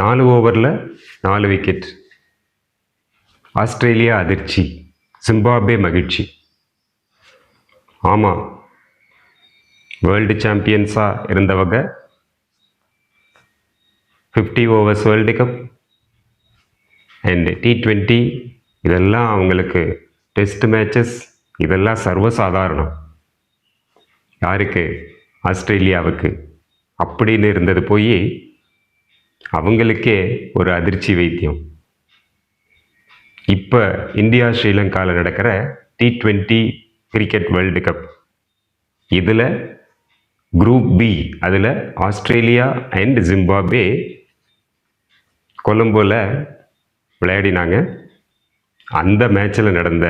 நாலு ஓவரில் நாலு விக்கெட் ஆஸ்திரேலியா அதிர்ச்சி சிம்பாப்வே மகிழ்ச்சி. ஆமாம் வேர்ல்டு சாம்பியன்ஸாக இருந்தவங்க fifty overs world cup and T twenty இதெல்லாம் அவங்களுக்கு டெஸ்ட் மேட்சஸ் இதெல்லாம் சர்வசாதாரணம். யாருக்கு? ஆஸ்திரேலியாவுக்கு. அப்படின்னு இருந்தது போய் அவங்களுக்கே ஒரு அதிர்ச்சி வைத்தியம். இப்போ இந்தியா ஸ்ரீலங்காவில் நடக்கிற T twenty cricket world cup இதில் குரூப் பி அதில் ஆஸ்திரேலியா அண்ட் ஜிம்பாப்வே கொலம்போவில் விளையாடினாங்க. அந்த மேட்ச்சில் நடந்த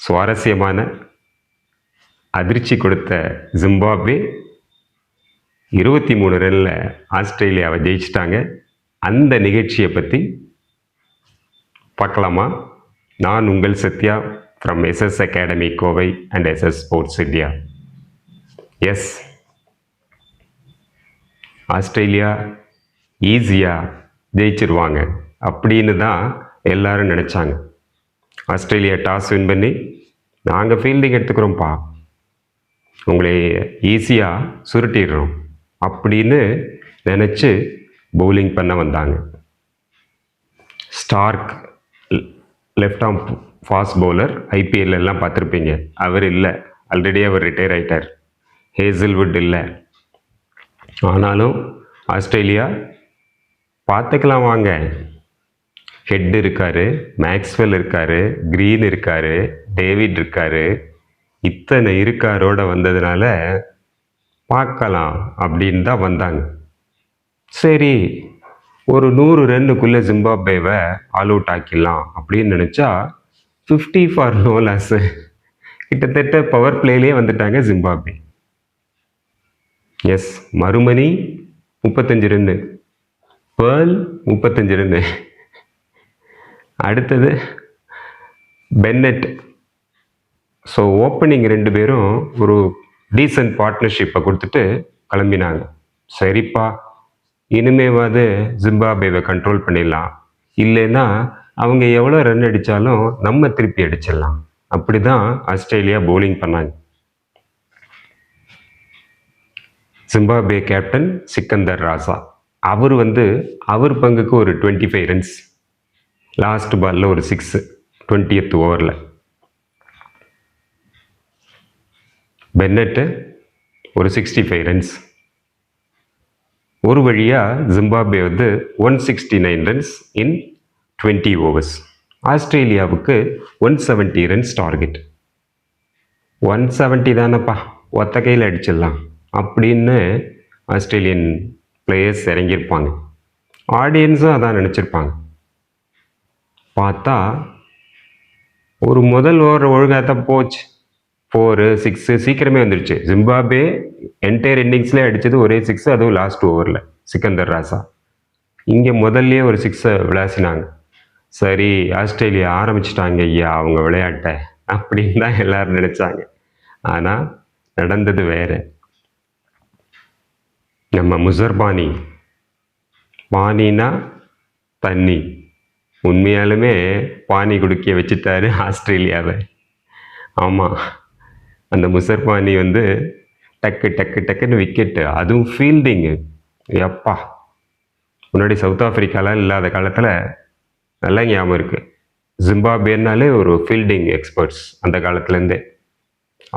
சுவாரஸ்யமான அதிர்ச்சி கொடுத்த ஜிம்பாப்வே இருபத்தி மூணு ரனில் ஆஸ்திரேலியாவை ஜெயிச்சிட்டாங்க. அந்த நிகழ்ச்சியை பற்றி பார்க்கலாமா? நான் உங்கள் Sathya from S S academy Kovai and S S sports India yes Australia ஈஸியாக ஜெயிச்சிருவாங்க அப்படின்னு தான் எல்லாரும் நினச்சாங்க. ஆஸ்திரேலியா டாஸ் வின் பண்ணி நாங்கள் ஃபீல்டிங் எடுத்துக்கிறோம்ப்பா. உங்களை ஈஸியாக சுருட்டிடுறோம். அப்படின்னு நினச்சி பவுலிங் பண்ண வந்தாங்க. Starc left arm fast bowler IPL எல்லாம் பார்த்துருப்பீங்க. அவர் இல்லை. ஆல்ரெடி அவர் ரிட்டையர் ஆயிட்டார். ஹேசில்வுட் இல்லை. ஆனாலும் ஆஸ்திரேலியா பார்த்துக்கலாம் வாங்க. ஹெட் இருக்கார் மேக்ஸ்வெல் இருக்கார் க்ரீன் இருக்கார் டேவிட் இருக்கார். இத்தனை இருக்காரோட வந்ததுனால பார்க்கலாம் அப்படின்னு தான் வந்தாங்க. சரி ஒரு நூறு ரன்னுக்குள்ளே ஜிம்பாப்வேவை ஆல் அவுட் ஆக்கிடலாம் அப்படின்னு நினச்சா ஃபிஃப்டி ஃபார் நோ லாஸ். கிட்டத்தட்ட பவர் பிளேலேயே வந்துட்டாங்க ஜிம்பாப்வே. எஸ் மறுமணி முப்பத்தஞ்சு ரன்னு. பேர்ல் முப்பத்தஞ்சு ரன்னு. அடுத்தது பென்னட். ஸோ ஓப்பனிங் ரெண்டு பேரும் ஒரு டீசன்ட் பார்ட்னர்ஷிப்பை கொடுத்துட்டு கிளம்பினாங்க. சரிப்பா இனிமேவாவது ஜிம்பாபேவை கண்ட்ரோல் பண்ணிடலாம். இல்லைன்னா அவங்க எவ்வளோ ரன் அடித்தாலும் நம்ம திருப்பி அடிச்சிடலாம். அப்படி தான் ஆஸ்திரேலியா போலிங் பண்ணாங்க. Zimbabwe captain Sikandar Raza. அவர் வந்து அவர் பங்குக்கு ஒரு டுவெண்ட்டி ஃபைவ் ரன்ஸ் லாஸ்ட் பாலில் ஒரு சிக்ஸ் டுவெண்ட்டியத் ஓவரில் பென்னட்டு ஒரு சிக்ஸ்டி ஃபைவ் ரன்ஸ் ஒரு வழியாக ஜிம்பாப்வே வந்து one sixty nine runs in twenty overs ஆஸ்திரேலியாவுக்கு one seventy runs target one seventy தானப்பா ஒத்த கையில் அடிச்சிடலாம். அப்படின்னு ஆஸ்திரேலியன் பிளேயர்ஸ் இறங்கியிருப்பாங்க. ஆடியன்ஸும் அதான் நினச்சிருப்பாங்க. பார்த்தா ஒரு முதல் ஓவர் ஒழுங்காக தான் போச்சு. ஃபோரு சிக்ஸு சீக்கிரமே வந்துடுச்சு ஜிம்பாபே என்டையர் இன்னிங்ஸ்லேயே அடித்தது ஒரே சிக்ஸ் அதுவும் லாஸ்ட் ஓவரில் சிக்கந்தர் ராசா. இங்கே முதல்லையே ஒரு சிக்ஸை விளாசினாங்க. சரி ஆஸ்திரேலியா ஆரம்பிச்சிட்டாங்க ஐயா அவங்க விளையாட்டை அப்படின்னு தான் எல்லோரும் நினச்சாங்க. ஆனால் நடந்தது வேற. நம்ம முசர்பானி பானினா தண்ணி. உண்மையாலுமே பானி குடுக்கிய வச்சுட்டாரு ஆஸ்திரேலியாவை. ஆமாம் அந்த முசர்பானி வந்து டக்கு டக்கு டக்குன்னு விக்கெட்டு அதுவும் ஃபீல்டிங்கு எப்பா முன்னாடி சவுத் ஆஃப்ரிக்காலாம் இல்லாத காலத்தில் நல்லா ஞாபகம் இருக்குது ஜிம்பாபேனாலே ஒரு ஃபீல்டிங் எக்ஸ்பர்ட்ஸ் அந்த காலத்துலேருந்தே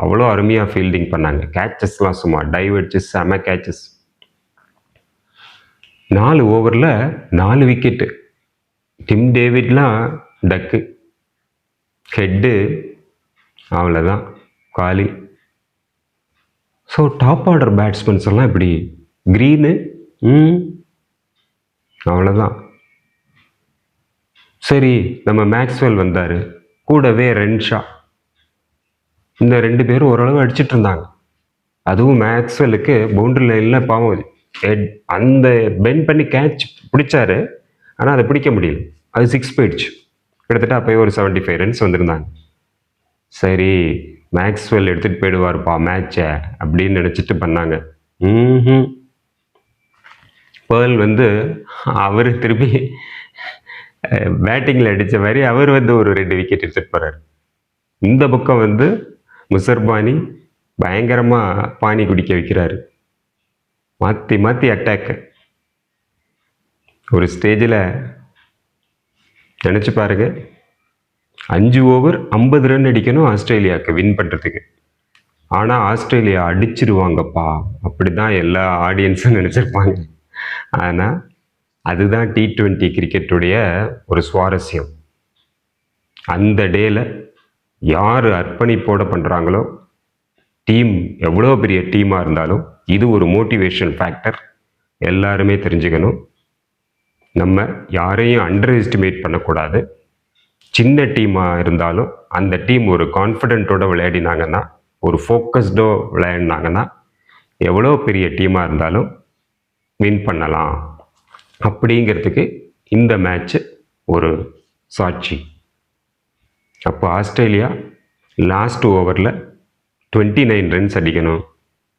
அவ்வளோ அருமையாக ஃபீல்டிங் பண்ணாங்க. கேச்சஸ்லாம் சும்மா டைவ் அடிச்சு செம கேச்சஸ் நாலு ஓவரில் நாலு விக்கெட்டு டிம் டேவிட்லாம் டக்கு. ஹெட்டு அவ்வளோதான் காலி. ஸோ டாப் ஆர்டர் பேட்ஸ்மேன்ஸ் எல்லாம் இப்படி க்ரீனு ம் அவ்வளோதான் சரி நம்ம மேக்ஸ்வெல் வந்தார். கூடவே ரென்ஷா இந்த ரெண்டு பேரும் ஓரளவு அடிச்சிட்டு இருந்தாங்க. அதுவும் மேக்ஸ்வெல்லுக்கு பவுண்டரி லைனில் பாவம் அந்த பெண்ட் பண்ணி கேட்ச் பிடிச்சாரு. ஆனால் அதை பிடிக்க முடியல. அது சிக்ஸ் போயிடுச்சு. கிட்டத்தட்ட அப்போயே ஒரு செவன்ட்டி ஃபைவ் ரன்ஸ் வந்திருந்தாங்க. சரி மேக்ஸ்வெல் எடுத்துகிட்டு போயிடுவார்ப்பா மேட்சை அப்படின்னு நினச்சிட்டு பண்ணாங்க. ம் பேர்ல் வந்து அவர் திருப்பி பேட்டிங்கில் அடித்த மாதிரி அவர் வந்து ஒரு ரெண்டு விக்கெட் எடுத்துகிட்டு போகிறார் இந்த பக்கம் வந்து முசர்பானி பயங்கரமாக பானி குடிக்க வைக்கிறாரு. மாற்றி மாற்றி அட்டாக்கு ஒரு ஸ்டேஜில் நினச்சி பாருங்க. அஞ்சு ஓவர் ஐம்பது ரன் அடிக்கணும் ஆஸ்திரேலியாவுக்கு வின் பண்ணுறதுக்கு ஆனால் ஆஸ்திரேலியா அடிச்சிருவாங்கப்பா. அப்படி தான் எல்லா ஆடியன்ஸும் நினச்சிருப்பாங்க. ஆனால் அதுதான் டி ட்வெண்ட்டி கிரிக்கெட்டுடைய ஒரு சுவாரஸ்யம். அந்த டேல யார் அர்ப்பணிப்போட பண்ணுறாங்களோ டீம் எவ்வளோ பெரிய டீமாக இருந்தாலும் இது ஒரு மோட்டிவேஷன் ஃபேக்டர் எல்லாருமே தெரிஞ்சுக்கணும். நம்ம யாரையும் அண்டர் எஸ்டிமேட் பண்ணக்கூடாது. சின்ன டீமாக இருந்தாலும் அந்த டீம் ஒரு கான்ஃபிடென்ட்டோட விளையாடினாங்கன்னா ஒரு ஃபோக்கஸ்டோ விளையாடினாங்கன்னா எவ்வளோ பெரிய டீமாக இருந்தாலும் வின் பண்ணலாம். அப்படிங்கிறதுக்கு இந்த மேட்ச்சு ஒரு சாட்சி. அப்போ ஆஸ்திரேலியா லாஸ்ட் ஓவரில் டுவெண்ட்டி நைன் ரன்ஸ் அடிக்கணும்.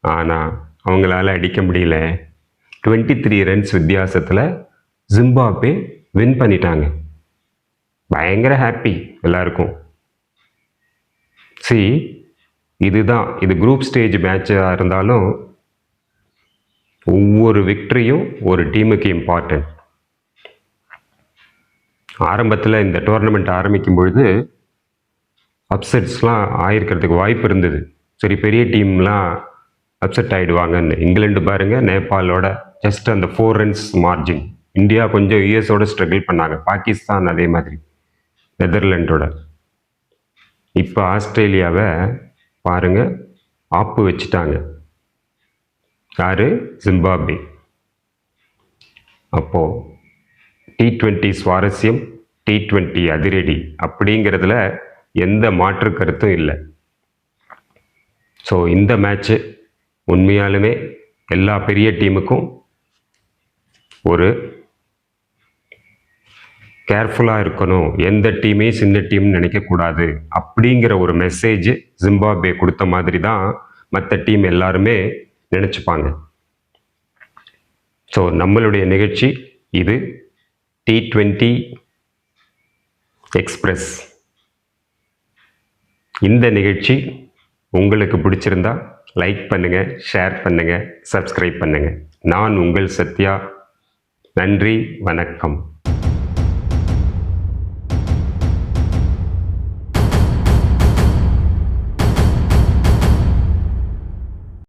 ஆனால் அவங்களால அடிக்க முடியல. டுவெண்ட்டி த்ரீ ரன்ஸ் வித்தியாசத்தில் ஜிம்பாப்வே வின் பண்ணிட்டாங்க. பயங்கர ஹாப்பி எல்லாருக்கும். சி இதுதான் இது குரூப் ஸ்டேஜ் மேட்சாக இருந்தாலும் ஒவ்வொரு விக்டரியும் ஒரு டீமுக்கு இம்பார்ட்டன்ட் ஆரம்பத்தில் இந்த டோர்னமெண்ட் ஆரம்பிக்கும் பொழுது அப்செட்ஸ்லாம் ஆயிருக்கிறதுக்கு வாய்ப்பு இருந்தது. சரி பெரிய டீம்லாம் அப்செட் ஆகிடுவாங்கன்னு இங்கிலாந்து பாருங்கள் நேபாளோட ஜஸ்ட் அந்த ஃபோர் ரன்ஸ் மார்ஜின் இந்தியா கொஞ்சம் யூஎஸோட ஸ்ட்ரகிள் பண்ணாங்க. பாகிஸ்தான் அதே மாதிரி. நெதர்லாண்டோட. இப்போ ஆஸ்திரேலியாவை பாருங்க ஆப்பு வச்சுட்டாங்க. யாரு? ஜிம்பாப்வே அப்போது டி ட்வெண்ட்டி சுவாரஸ்யம் டி ட்வெண்ட்டி அதிரடி அப்படிங்கிறதுல எந்த மாற்று கருத்தும் இல்லை. ஸோ இந்த மேட்ச்சு உண்மையாலுமே எல்லா பெரிய டீமுக்கும் ஒரு கேர்ஃபுல்லாக இருக்கணும். எந்த டீமே சின்ன டீம்னு நினைக்கக்கூடாது. அப்படிங்கிற ஒரு மெசேஜ் ஜிம்பாப்வே கொடுத்த மாதிரி தான் மற்ற டீம் எல்லாருமே நினச்சிப்பாங்க. ஸோ நம்மளுடைய நிகழ்ச்சி இது டி ட்வெண்ட்டி எக்ஸ்பிரஸ் இந்த நிகழ்ச்சி உங்களுக்கு பிடிச்சிருந்தா லைக் பண்ணுங்கள் ஷேர் பண்ணுங்கள் சப்ஸ்கிரைப் பண்ணுங்கள் நான் உங்கள் சத்யா. நன்றி வணக்கம்.